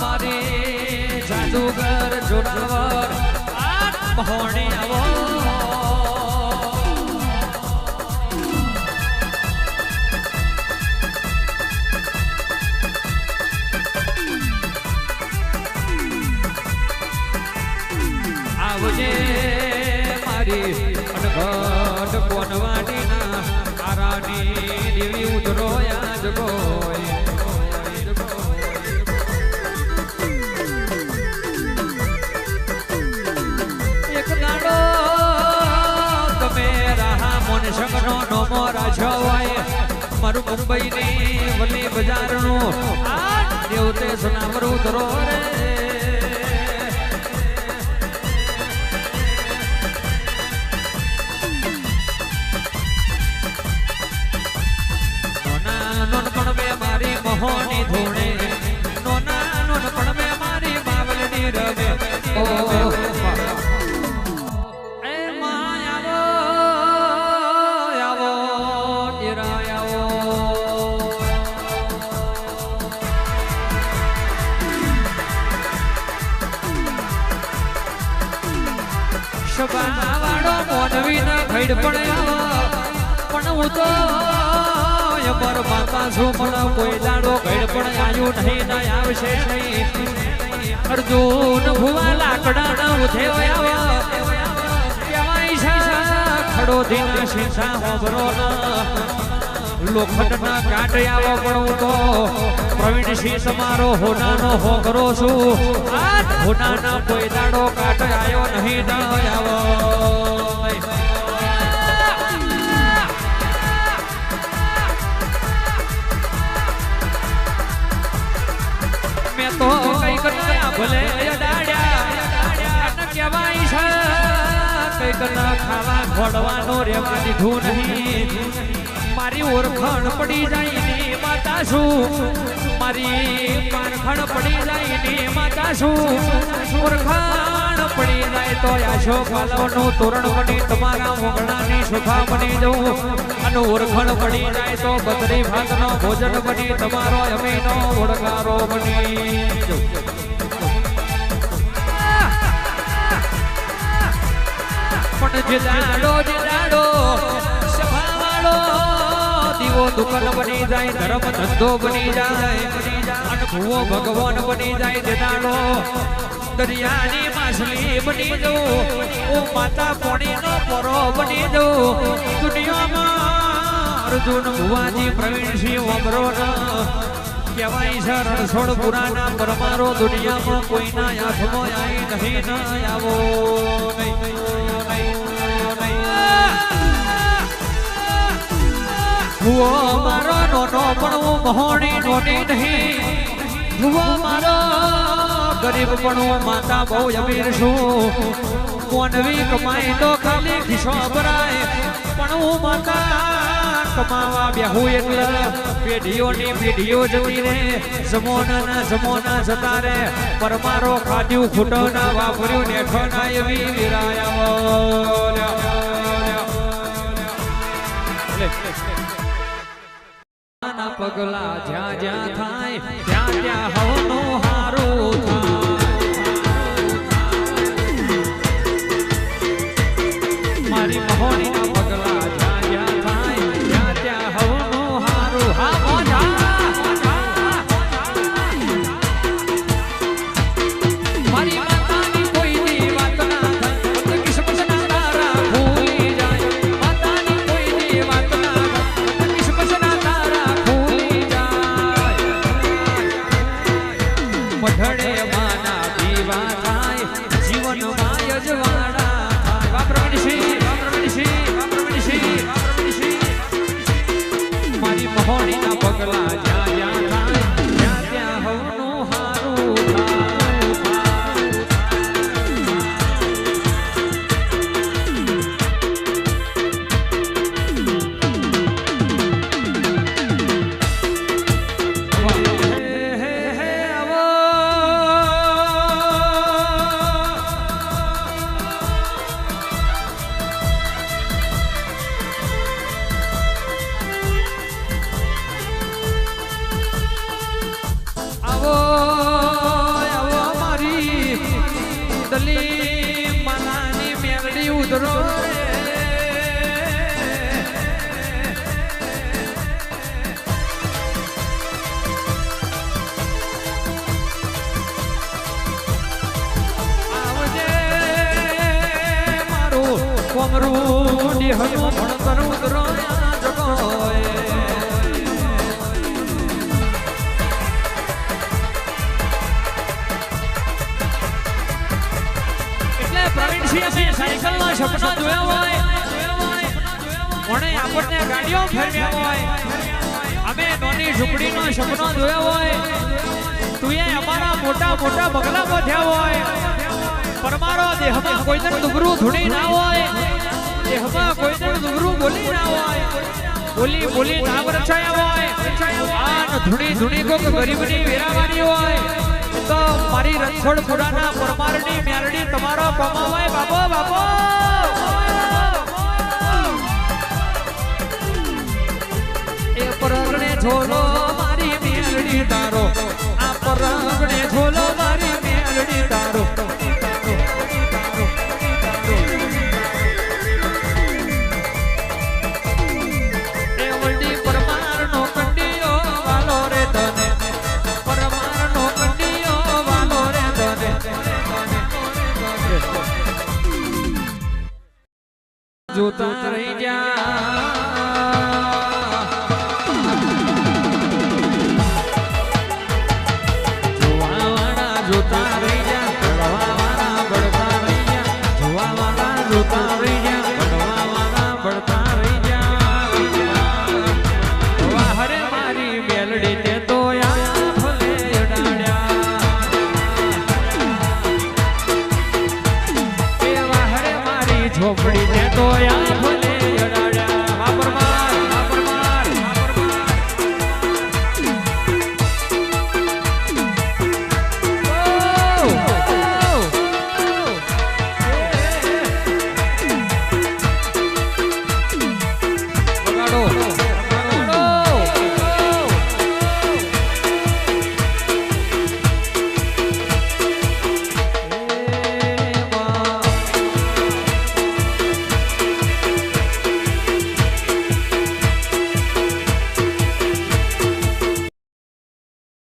મારી જાદુગર જોડાવર આવો. મારું મુંબઈની વલી બજારનું. નું દેવતે સનાવર ઉતરો રે. મારી મોહોની નોનપણ બે મારી બાવલની શબાવાળો મોનવી ના ખૈડ આવશે નહીં. અર્જુન ભુવા લાકડા ના ઉઠે ખડો દિન ના કાટ આવો પણ હું તો પ્રવીણ સિંહ તમારો હોનાનો હોકરો છું. આ હોનાના કોઈ દાડો કાટ આવ્યો નહીં દાડો આવો તો કંઈક ના ખાવા ઘોડવાનો રેવા દીધું નહીં. મારી ઓળખાણ પડી જાય ને માતા શું? મારી પારખણ પડી જાય ને માતા શું? ઓળખાણ પડી જાય તો આશો પાલવનું તોરણ બની, તમારા મોગણાની સુખા બની જવું. અને ઓળખાણ પડી જાય તો બદરી ભાતનો ભોજન બની, તમારો અમીનો ઓળખારો બની. પણ જે દાડો દુકાન બની જાય ધર્મ ધંધો બની જાય અને ભગવાન બની જાય જે દરિયાની માછલી બની જવું ઓ માતા પોણીનો પરો બની જવું. દુનિયામાં અર્જુન ભુવાજી પ્રવીણસિંહ ઓમરો કહેવાય છે રણછોડ પુરાના પરમારો દુનિયામાં કોઈના હાથમાં આવી નહીં આવો. નહીં, નહીં, ભુવો મારો નોનો પણ હું મહોણી નોની નહીં. ભુવો મારો ગરીબ પણ હું માતા બહુ અમીર છું. મોનવી કમાઈ તો ખાલી ખિસ્સો ભરાય. પણ હું માતા કમાવા બેહું એટલે પેઢીઓની પેઢીઓ જતી રે જમોના જમોના જતા રે પરમારો ખાધ્યું ખૂટો ના વાપર્યું નેઠો ના એવી વિરાયા પગલા જ્યાં જ્યાં થાય ત્યાં ત્યાં હવનું હારું થાય. મારી મહોણીના પગલા કુંડલી માનાની મેલડી ઉધરો કોમરું નિહનું ભણતર ઉતરો પ્રવીણસિંહ સાયકલના સપના જોયા હોય. તુએ અમારા મોટા મોટા બગલા બાંધ્યા હોય. પરમારો દેહમાં કોઈ દર ડુગરું ધૂણી ના હોય. દેહમાં કોઈ દર ડુગરું બોલી ના હોય. બોલી બોલી ના વરસાયા હોય. ધૂણી ધૂણી કોક ગરીબની વેરાવાની હોય. તો મારી રણછોડ પુરાના પરમારની મ્યારડી તમારો કમાવાય બાપો બાપો એ પરગણે ઝોલો મારી મેળડી તારો. આ પરગણે ઝોલો વાહ હરે મારી ઝોપડી Estoy